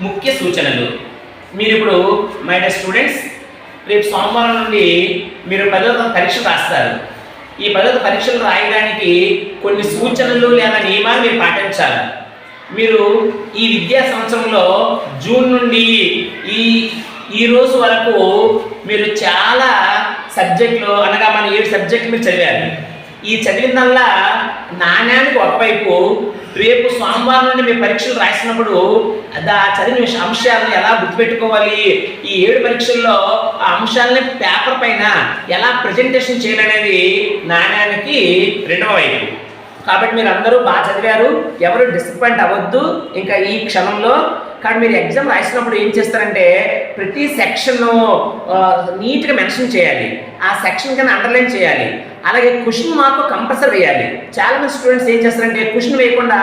ముఖ్య సూచనలు. మీరు ఇప్పుడు మై డే స్టూడెంట్స్ రేపు సోమవారం నుండి మీరు పదో పరీక్ష రాస్తారు. ఈ పదో పరీక్షలు రాయడానికి కొన్ని సూచనలు లేదా నియమాలు మీరు పాటించాలి. మీరు ఈ విద్యా సంవత్సరంలో జూన్ నుండి ఈ ఈ రోజు వరకు మీరు చాలా సబ్జెక్టులు అనగా మన ఏడు సబ్జెక్టులు మీరు చదివారు. ఈ చదివిందల్లా నాణ్యానికి ఒకవైపు రేపు సోమవారం నుండి మీ పరీక్షలు రాసినప్పుడు దా చదివిన అంశాలను ఎలా గుర్తుపెట్టుకోవాలి? ఈ ఏడు పరీక్షల్లో ఆ అంశాలని పేపర్ పైన ఎలా ప్రజెంటేషన్ చేయాలనేది నాణ్యానికి రెండవ వైపు. కాబట్టి మీరు అందరూ బాగా చదివారు ఎవరు డిసప్పాయింట్ అవ్వద్దు ఇంకా ఈ క్షణంలో కానీ మీరు ఎగ్జామ్ రాసినప్పుడు ఏం చేస్తారంటే ప్రతి సెక్షన్ నీట్గా మెన్షన్ చేయాలి. ఆ సెక్షన్ కన్నా అండర్లైన్ చేయాలి. అలాగే క్వశ్చన్ మార్క్ కంపల్సరీ వేయాలి. చాలా మంది స్టూడెంట్స్ ఏం చేస్తారంటే క్వశ్చన్ వేయకుండా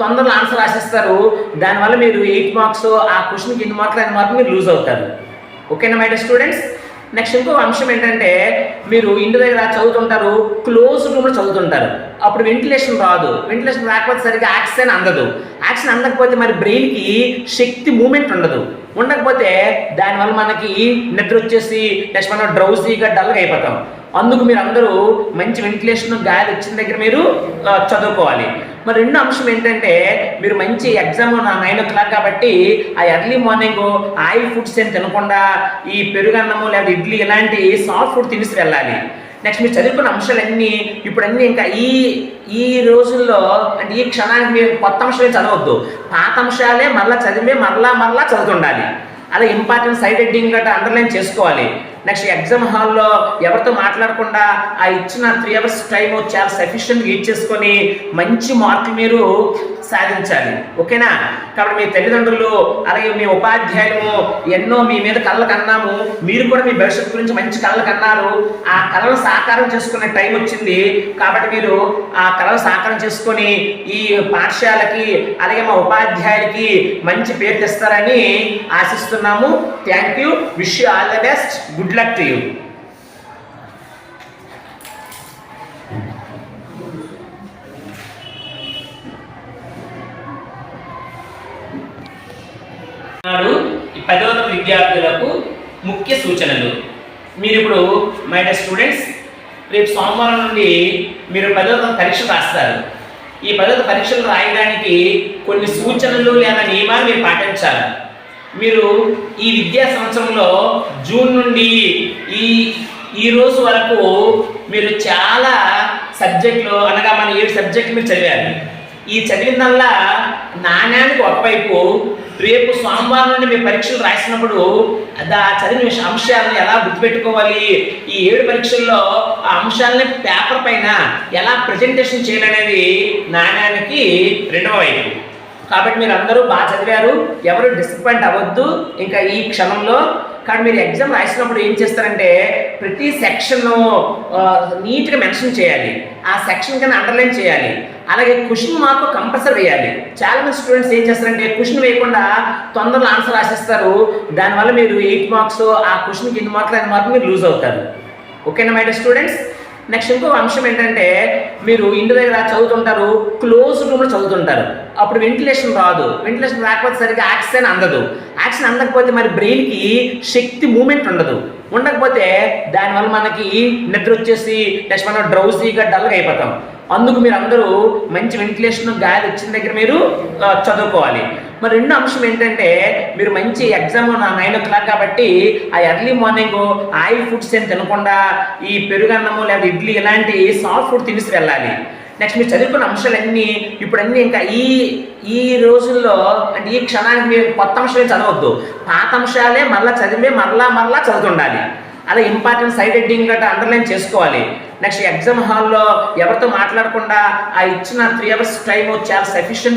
తొందరలో ఆన్సర్ రాసేస్తారు. దానివల్ల మీరు ఎయిట్ మార్క్స్ ఆ క్వశ్చన్కి ఎన్ని మార్కులు ఎన్ని మార్కులు మీరు లూజ్ అవుతారు. ఓకేనా మై స్టూడెంట్స్ నెక్స్ట్ ఇంకో అంశం ఏంటంటే మీరు ఇంటి దగ్గర చదువుతుంటారు క్లోజ్ రూమ్లో చదువుతుంటారు. అప్పుడు వెంటిలేషన్ రాదు. వెంటిలేషన్ రాకపోతే సరిగ్గా ఆక్సిజన్ అందదు. ఆక్సిజన్ అందకపోతే మరి బ్రెయిన్కి శక్తి మూమెంట్ ఉండదు. ఉండకపోతే దానివల్ల మనకి నిద్ర వచ్చేసి నెక్స్ట్ మనం డ్రౌజీగా డల్గా అయిపోతాం. అందుకు మీరు అందరూ మంచి వెంటిలేషన్ గాలి వచ్చిన దగ్గర మీరు చదువుకోవాలి. మరి రెండో అంశం ఏంటంటే మీరు మంచి ఎగ్జామ్ నైన్ ఓ క్లాక్ కాబట్టి ఆ ఎర్లీ మార్నింగ్ ఆయిల్ ఫుడ్స్ ఏం తినకుండా ఈ పెరుగన్నము లేదా ఇడ్లీ ఇలాంటి సాఫ్ట్ ఫుడ్ తినేసి వెళ్ళాలి. నెక్స్ట్ మీరు చదువుకున్న అంశాలన్నీ ఇప్పుడు అన్నీ ఇంకా ఈ ఈ రోజుల్లో అంటే ఈ క్షణానికి మీరు కొత్త అంశాలే చదవద్దు. పాత అంశాలే మళ్ళీ చదివే మరలా మరలా చదువుతుండాలి. అలా ఇంపార్టెంట్ సైడ్ హెడ్డింగ్ గట్రా అండర్లైన్ చేసుకోవాలి. నెక్స్ట్ ఎగ్జామ్ హాల్లో ఎవరితో మాట్లాడకుండా ఆ ఇచ్చిన త్రీ అవర్స్ టైం చాలా సఫిషియెంట్గా ఇచ్చేసుకొని మంచి మార్కులు మీరు సాధించాలి. ఓకేనా కాబట్టి మీ తల్లిదండ్రులు అలాగే మీ ఉపాధ్యాయులు ఎన్నో మీ మీద కళ్ళ కన్నాము. మీరు కూడా మీ భవిష్యత్తు గురించి మంచి కళ్ళ కన్నారు. ఆ కళలు సాకారం చేసుకునే టైం వచ్చింది. కాబట్టి మీరు ఆ కళలు సాకారం చేసుకొని ఈ పాఠశాలకి అలాగే మా ఉపాధ్యాయులకి మంచి పేరు తెస్తారని ఆశిస్తున్నాము. Thank you wish you all the best good luck to you. నాడు ఈ పదవ విద్యార్థులకు ముఖ్య సూచనలు. మీరు ఇప్పుడు మై డే స్టూడెంట్స్ రేపు సోమవారం నుండి మీరు పదవ పరీక్ష రాస్తారు. ఈ పదవ పరీక్షలు రాయడానికి కొన్ని సూచనలు లేదా నియమాలు మీరు పాటించాలి. మీరు ఈ విద్యా సంవత్సరంలో జూన్ నుండి ఈ ఈ రోజు వరకు మీరు చాలా సబ్జెక్టులు అనగా మన ఏడు సబ్జెక్టులు మీరు చదివారు. ఈ చదివిందల్లా నాణ్యానికి ఒకవైపు రేపు సోమవారం నుండి మీ పరీక్షలు రాసినప్పుడు దా చదివిన అంశాలను ఎలా గుర్తుపెట్టుకోవాలి? ఈ ఏడు పరీక్షల్లో ఆ అంశాలని పేపర్ పైన ఎలా ప్రజెంటేషన్ చేయాలనేది నాణ్యానికి రెండవ వైపు. కాబట్టి మీరు అందరూ బాగా చదివారు ఎవరు డిసప్పాయింట్ అవ్వద్దు. ఇంకా ఈ క్షణంలో కానీ మీరు ఎగ్జామ్ రాసినప్పుడు ఏం చేస్తారంటే ప్రతి సెక్షన్ను నీట్గా మెన్షన్ చేయాలి. ఆ సెక్షన్ కన్నా అండర్లైన్ చేయాలి. అలాగే క్వశ్చన్ మార్క్ కంపల్సరీ వేయాలి. చాలా మంది స్టూడెంట్స్ ఏం చేస్తారంటే క్వశ్చన్ వేయకుండా తొందరలో ఆన్సర్ రాసేస్తారు. దానివల్ల మీరు ఎయిట్ మార్క్స్ ఆ క్వశ్చన్కి ఎన్ని మార్కులు ఎన్ని మార్కులు మీరు లూజ్ అవుతారు. ఓకేనా మై స్టూడెంట్స్ నెక్స్ట్ ఇంకో అంశం ఏంటంటే మీరు ఇంటి దగ్గర చదువుతుంటారు క్లోజ్ రూమ్లో చదువుతుంటారు. అప్పుడు వెంటిలేషన్ రాదు. వెంటిలేషన్ రాకపోతే సరిగ్గా ఆక్సిజన్ అందదు. ఆక్సిజన్ అందకపోతే మరి బ్రెయిన్కి శక్తి మూమెంట్ ఉండదు. ఉండకపోతే దానివల్ల మనకి నిద్ర వచ్చేసి నెక్స్ట్ మనం డ్రౌజీగా డల్గా అయిపోతాం. అందుకు మీరు అందరూ మంచి వెంటిలేషన్ గాలి వచ్చిన దగ్గర మీరు చదువుకోవాలి. మరి రెండో అంశం ఏంటంటే మీరు మంచి ఎగ్జామ్ నైన్ ఓ క్లాక్ కాబట్టి ఆ ఎర్లీ మార్నింగ్ ఆయిల్ ఫుడ్స్ ఏం తినకుండా ఈ పెరుగన్నము లేదా ఇడ్లీ ఇలాంటి సాఫ్ట్ ఫుడ్ తినేసి వెళ్ళాలి. నెక్స్ట్ మీరు చదువుకున్న అంశాలన్నీ ఇప్పుడు అన్నీ ఇంకా ఈ ఈ రోజుల్లో అంటే ఈ క్షణానికి మీరు కొత్త అంశాలే చదవద్దు. పాత అంశాలే మళ్ళీ చదివే మరలా మరలా చదువుతుండాలి. అలా ఇంపార్టెంట్ సైడ్ హెడ్డింగ్ గట్రా అండర్లైన్ చేసుకోవాలి. నెక్స్ట్ ఎగ్జామ్ హాల్లో ఎవరితో మాట్లాడకుండా ఆ ఇచ్చిన త్రీ అవర్స్ టైం చాలా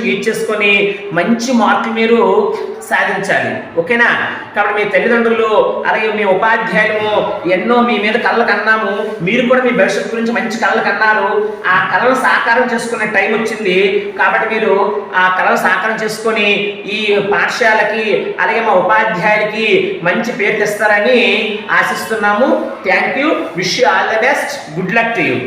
యీ చేసుకొని మంచి మార్కులు మీరు సాధించాలి. ఓకేనా కాబట్టి మీ తల్లిదండ్రులు అలాగే మీ ఉపాధ్యాయులు ఎన్నో మీ మీద కళ్ళ కన్నాము. మీరు కూడా మీ భవిష్యత్తు గురించి మంచి కళ్ళ కన్నారు. ఆ కళను సాకారం చేసుకునే టైం వచ్చింది. కాబట్టి మీరు ఆ కళను సాకారం చేసుకొని ఈ పాఠశాలకి అలాగే మా ఉపాధ్యాయులకి మంచి పేరు తెస్తారని ఆశిస్తున్నాము. Thank you wish you all the best good luck to you